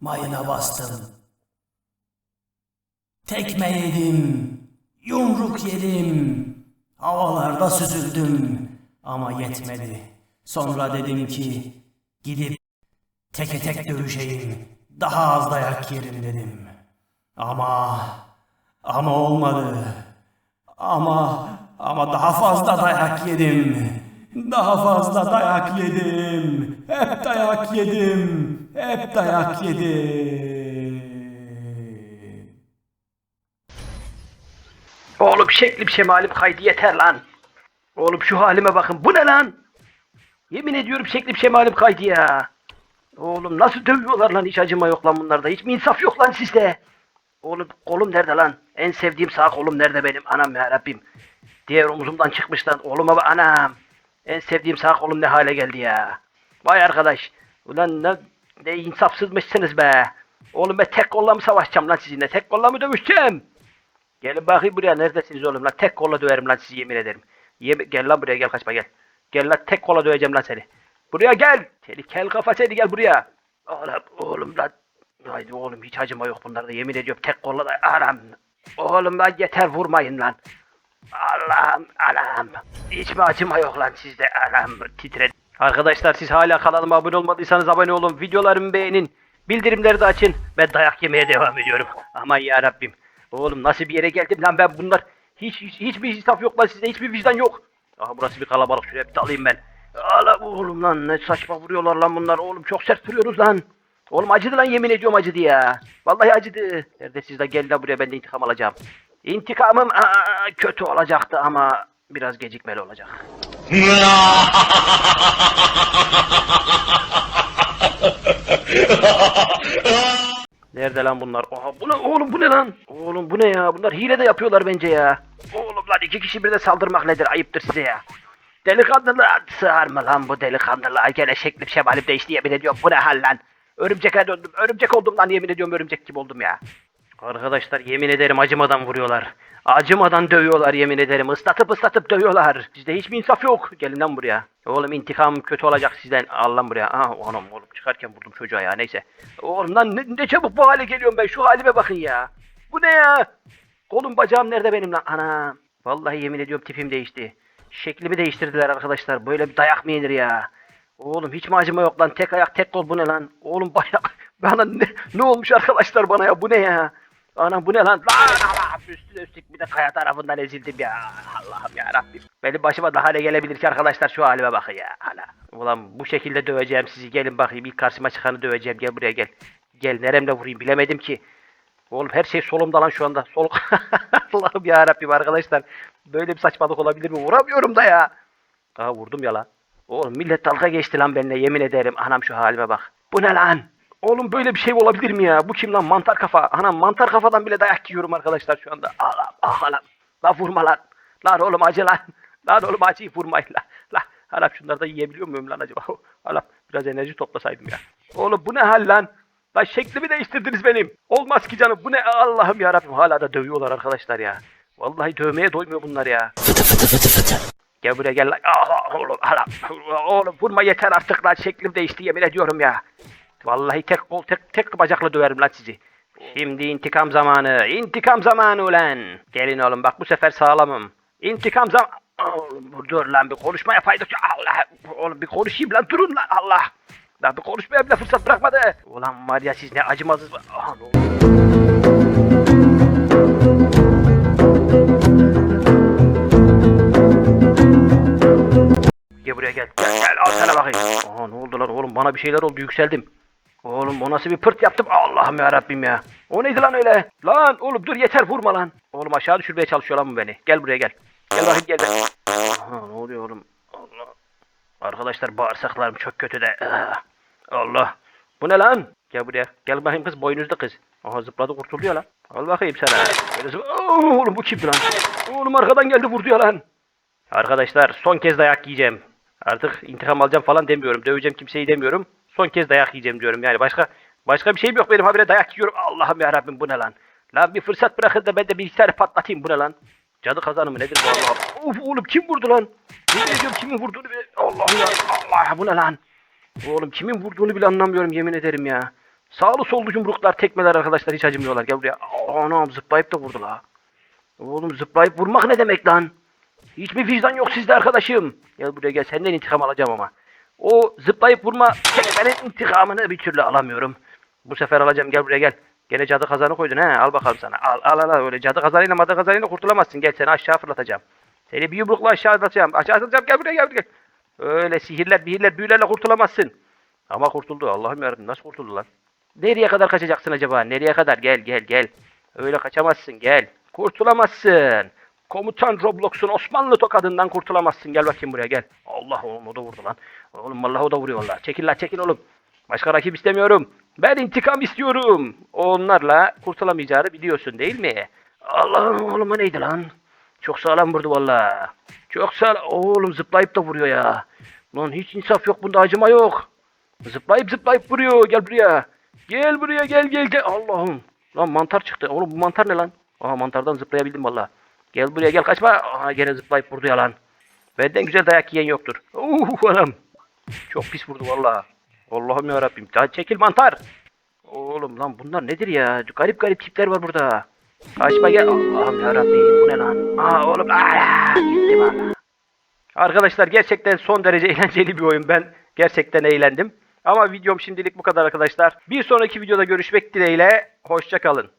Mayına bastım. Tekme yedim. Yumruk yedim. Havalarda süzüldüm. Ama yetmedi. Sonra dedim ki gidip teke tek dövüşeyim. Daha az dayak yerim dedim. Ama ama olmadı. Ama ama daha fazla dayak yedim. Daha fazla dayak yedim. Hep dayak yedim. Hep dayak yedim. Oğlum şeklim şemalim kaydı yeter lan. Oğlum şu halime bakın. Bu ne lan? Yemin ediyorum şeklim şemalim kaydı ya. Oğlum nasıl dövüyorlar lan hiç acıma yok lan bunlarda. Hiç mi insaf yok lan sizde? Oğlum kolum nerede lan? En sevdiğim sağ kolum nerede benim? Anam ya Rabbim. Diğer omzumdan çıkmış lan. Oğluma anam. En sevdiğim sağ kolum ne hale geldi ya. Vay arkadaş. Ulan ne, ne insafsızmışsınız be. Oğlum ben tek kolla mı savaşacağım lan sizinle? Tek kolla mı dövüşeceğim? Gelin bakayım buraya neredesiniz oğlum lan? Tek kolla döverim lan sizi yemin ederim. Yem gel lan buraya gel kaçma gel. Gel lan tek kolla döveceğim lan seni. Buraya gel. Seni kel kafa seni gel buraya. Oğlum oğlum lan. Haydi oğlum hiç acıma yok bunlarda yemin ediyorum tek kolla da aram. Oğlum lan yeter vurmayın lan. Allah'ım anam. Hiç mi acıma yok lan sizde anam titred. Arkadaşlar siz hala kanalıma abone olmadıysanız abone olun. Videolarımı beğenin. Bildirimleri de açın. Ben dayak yemeye devam ediyorum. Aman ya Rabbim. Oğlum nasıl bir yere geldim lan ben bunlar. Hiç, hiç hiçbir insaf yok lan sizde. Hiçbir vicdan yok. Aha burası bir kalabalık. Şuraya bir dalayım ben. Ala oğlum lan ne saçma vuruyorlar lan bunlar. Oğlum çok sert vuruyoruz lan. Oğlum acıdı lan yemin ediyorum acıdı ya. Vallahi acıdı. Nerede siz de gel lan buraya ben de intikam alacağım. İntikamım aa, kötü olacaktı ama biraz gecikmeli olacak. Nerede lan bunlar? Oha bu ne oğlum bu ne lan? Oğlum bu ne ya? Bunlar hile de yapıyorlar bence ya. Oğlum lan iki kişi bir de saldırmak nedir? Ayıptır size ya. Delikanlılar sığar mı lan bu delikanlılar? Gene şeklim şemalim değişti yemin ediyorum. Bu ne hal lan? Örümceke döndüm. Örümcek oldum lan yemin ediyorum örümcek gibi oldum ya. Arkadaşlar yemin ederim acımadan vuruyorlar. Acımadan dövüyorlar yemin ederim. Islatıp ıslatıp dövüyorlar. Sizde hiç mi insaf yok? Gelin lan buraya. Oğlum intikamım kötü olacak sizden. Al lan buraya. Aha oğlum oğlum çıkarken vurdum çocuğa ya neyse. Oğlum lan ne, ne çabuk bu hale geliyorum ben. Şu halime bakın ya. Bu ne ya? Kolum bacağım nerede benim lan? Ana. Vallahi yemin ediyorum tipim değişti. Şeklimi değiştirdiler arkadaşlar. Böyle bir dayak mı yenir ya? Oğlum hiç mi acıma yok lan? Tek ayak tek kol bu ne lan? Oğlum bayağı bana ne, ne olmuş arkadaşlar bana ya? Bu ne ya? Anam bu ne lan? Lan Allah'ım üstüne üstlük bir de kaya tarafından ezildim ya. Allah'ım ya Rabbim. Benim başıma daha ne gelebilir ki arkadaşlar şu halime bakın ya. Hala. Ulan bu şekilde döveceğim sizi. Gelin bakayım ilk karşıma çıkanı döveceğim. Gel buraya gel. Gel neremle vurayım bilemedim ki. Oğlum her şey solumda lan şu anda. Sol. Allah'ım ya Rabbim arkadaşlar. Böyle bir saçmalık olabilir mi? Vuramıyorum da ya. Aa vurdum ya lan. Oğlum millet dalga geçti lan benimle yemin ederim. Anam şu halime bak. Bu ne lan? Oğlum böyle bir şey olabilir mi ya? Bu kim lan? Mantar kafa. Anam mantar kafadan bile dayak yiyorum arkadaşlar şu anda. Alam ah alam. La vurma lan. Lan oğlum acı lan. Lan oğlum acıyı vurmayın lan. La alam şunları da yiyebiliyor muyum lan acaba? Alam biraz enerji toplasaydım ya. Oğlum bu ne hal lan? Lan şeklimi değiştirdiniz benim. Olmaz ki canım. Bu ne Allah'ım ya Rabbim. Hala da dövüyorlar arkadaşlar ya. Vallahi dövmeye doymuyor bunlar ya. Gel buraya gel lan. Ah, oğlum, hala. Oğlum vurma yeter artık lan. Şeklim değişti yemin ediyorum ya. Vallahi tek kol tek tek bacakla döverim lan sizi. Şimdi intikam zamanı. İntikam zamanı ulan. Gelin oğlum bak bu sefer sağlamım. İntikam zam... Oğlum dur lan bir konuşma yapaydık. Allah. Oğlum bir konuşayım lan durun lan Allah. Lan bir konuşmaya bile fırsat bırakmadı. Ulan var ya siz ne ne oldu? Gel buraya gel. Gel gel al sana bakayım. Aha ne oldu lan oğlum bana bir şeyler oldu yükseldim. Oğlum o nasıl bir pırt yaptım Allah'ım ya Rabbim ya. O neydi lan öyle? Lan oğlum dur yeter vurma lan. Oğlum aşağı düşürmeye çalışıyor lan bu beni. Gel buraya gel. Gel bakayım gel. be. Aha ne oluyor oğlum? Allah. Arkadaşlar bağırsaklarım çok kötü de. Ah. Allah. Bu ne lan? Gel buraya. Gel bakayım kız boynuzlu kız. Aha zıpladı kurtuluyor lan. Al bakayım sana. Oğlum bu kimdi lan? Oğlum arkadan geldi vurdu ya lan. Arkadaşlar son kez dayak yiyeceğim. Artık intikam alacağım falan demiyorum. Döveceğim kimseyi demiyorum. Son kez dayak yiyeceğim diyorum. Yani başka başka bir şeyim yok benim habire dayak yiyorum. Allah'ım ya Rabbim bu ne lan? Lan bir fırsat bırakın da ben de bilgisayarı patlatayım bu ne lan? Cadı kazanı mı nedir bu Allah? Of oğlum kim vurdu lan? Ne diyorum kimin vurduğunu bile... Allah'ım ya Allah bu ne lan? Oğlum kimin vurduğunu bile anlamıyorum yemin ederim ya. Sağlı sollu yumruklar, tekmeler arkadaşlar hiç acımıyorlar. Gel buraya. Anam zıplayıp da vurdu la. Oğlum zıplayıp vurmak ne demek lan? Hiç mi vicdan yok sizde arkadaşım? Gel buraya gel senden intikam alacağım ama. O zıplayıp vurma kelimenin intikamını bir türlü alamıyorum. Bu sefer alacağım gel buraya gel. Gene cadı kazanı koydun he al bakalım sana. Al al al öyle cadı kazanıyla madı kazanıyla kurtulamazsın. Gel seni aşağı fırlatacağım. Seni bir yumrukla aşağı atacağım. Aşağı atacağım gel buraya gel buraya. Öyle sihirler bihirler büyülerle kurtulamazsın. Ama kurtuldu Allah'ım yarabbim nasıl kurtuldu lan? Nereye kadar kaçacaksın acaba? Nereye kadar? Gel gel gel. Öyle kaçamazsın gel. Kurtulamazsın. Komutan Roblox'un Osmanlı tokadından kurtulamazsın. Gel bakayım buraya gel. Allah oğlum o da vurdu lan. Oğlum vallahi o da vuruyor vallahi. Çekil lan çekil oğlum. Başka rakip istemiyorum. Ben intikam istiyorum. Onlarla kurtulamayacağını biliyorsun değil mi? Allah'ım oğlum o neydi lan? Çok sağlam vurdu vallahi. Çok sağlam. Oğlum zıplayıp da vuruyor ya. Lan hiç insaf yok bunda acıma yok. Zıplayıp zıplayıp vuruyor. Gel buraya. Gel buraya gel gel gel. Allah'ım. Lan mantar çıktı. Oğlum bu mantar ne lan? Aha mantardan zıplayabildim valla. Gel buraya gel kaçma. Aha gene zıplayıp vurdu ya lan. Benden güzel dayak yiyen yoktur. Uh anam. Çok pis vurdu valla. Allah'ım ya Rabbim. çekil mantar. Oğlum lan bunlar nedir ya? Garip garip tipler var burada. Kaçma gel. Allah'ım ya Rabbim. Bu ne lan? Aa oğlum. Aa, gitti valla. Arkadaşlar gerçekten son derece eğlenceli bir oyun. Ben gerçekten eğlendim. Ama videom şimdilik bu kadar arkadaşlar. Bir sonraki videoda görüşmek dileğiyle. Hoşça kalın.